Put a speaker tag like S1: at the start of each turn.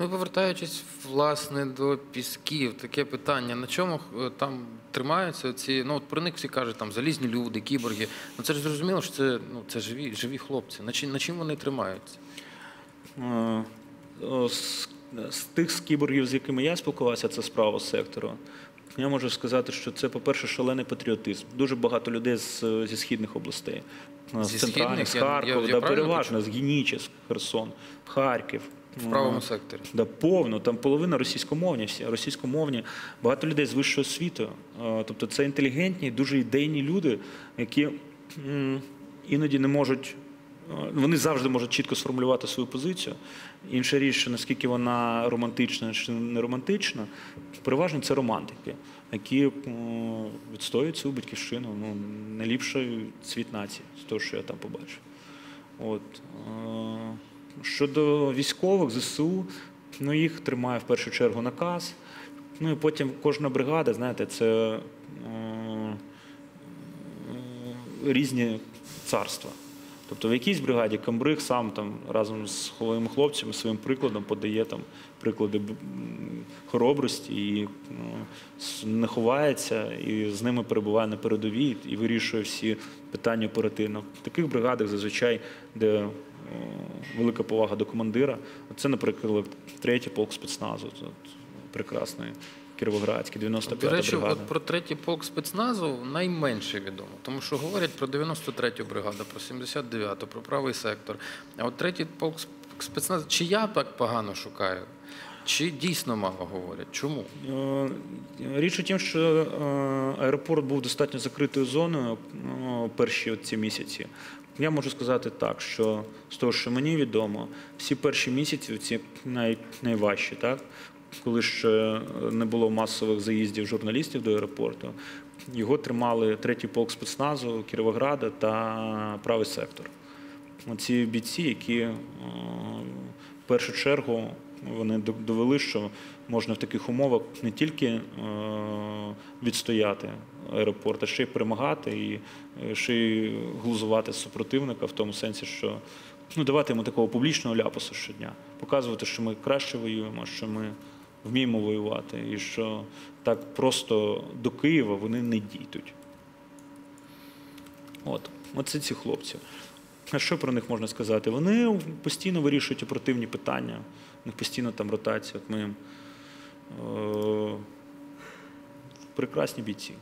S1: Ну, повертаючись власне до пісків, таке питання: на чому е, там тримаються ці? Ну от про них всі кажуть, там залізні люди, кіборги. Ну це ж зрозуміло, що це ну це живі, живі хлопці. На чим на чим вони тримаються?
S2: Е, З, з тих з кіборгів, з якими я спілкувався, це справа сектору. Я можу сказати, що це, по-перше, шалений патріотизм. Дуже багато людей з, зі східних областей, е, з центральних, з
S1: східних? Я- я-
S2: Харкова,
S1: я
S2: да, переважно з Генічес, Херсон, Харків.
S1: В правому секторі.
S2: Да, повно, там половина російськомовні всі, російськомовні, багато людей з вищою освітою. Е, Тобто це інтелігентні, дуже ідейні люди, які іноді не можуть, вони завжди можуть чітко сформулювати свою позицію. Інша річ, наскільки вона романтична чи не романтична, переважно це романтики, які відстоюють свою батьківщину. Ну, найліпший цвіт нації, з того, що я там побачив. От. Щодо військових ЗСУ, ну їх тримає в першу чергу наказ. Ну і потім кожна бригада, знаєте, це е, е, різні царства. Тобто в якійсь бригаді комбриг сам там разом з своїми хлопцями своїм прикладом подає там приклади хоробрості і ну, не ховається, і з ними перебуває на передовій і вирішує всі питання оперативно. В таких бригадах зазвичай, де е, велика повага до командира. Це, наприклад, третій полк спецназу, от, прекрасний Кіровоградський,
S1: До
S2: 95-та
S1: речі,
S2: бригада.
S1: от про третій полк спецназу найменше відомо, тому що говорять про 93-ю бригаду, про 79-ту, про правий сектор. А от третій полк спецназу, чи я так погано шукаю, чи дійсно мало говорять? Чому?
S2: Е, Річ у тім, що е, аеропорт був достатньо закритою зоною е, перші ці місяці. Я можу сказати так, що з того, що мені відомо, всі перші місяці, ці най, найважчі, так, коли ще не було масових заїздів журналістів до аеропорту, його тримали третій полк спецназу Кіровограда та правий сектор. Ці бійці, які е, в першу чергу вони довели, що можна в таких умовах не тільки е, відстояти аеропорт, а ще й перемагати і е, ще й глузувати супротивника в тому сенсі, що ну, давати йому такого публічного ляпасу щодня, показувати, що ми краще воюємо, що ми вміємо воювати, і що так просто до Києва вони не дійдуть. От, оце ці хлопці. А що про них можна сказати? Вони постійно вирішують оперативні питання, у них постійно там ротація. От ми е, прекрасні бійці.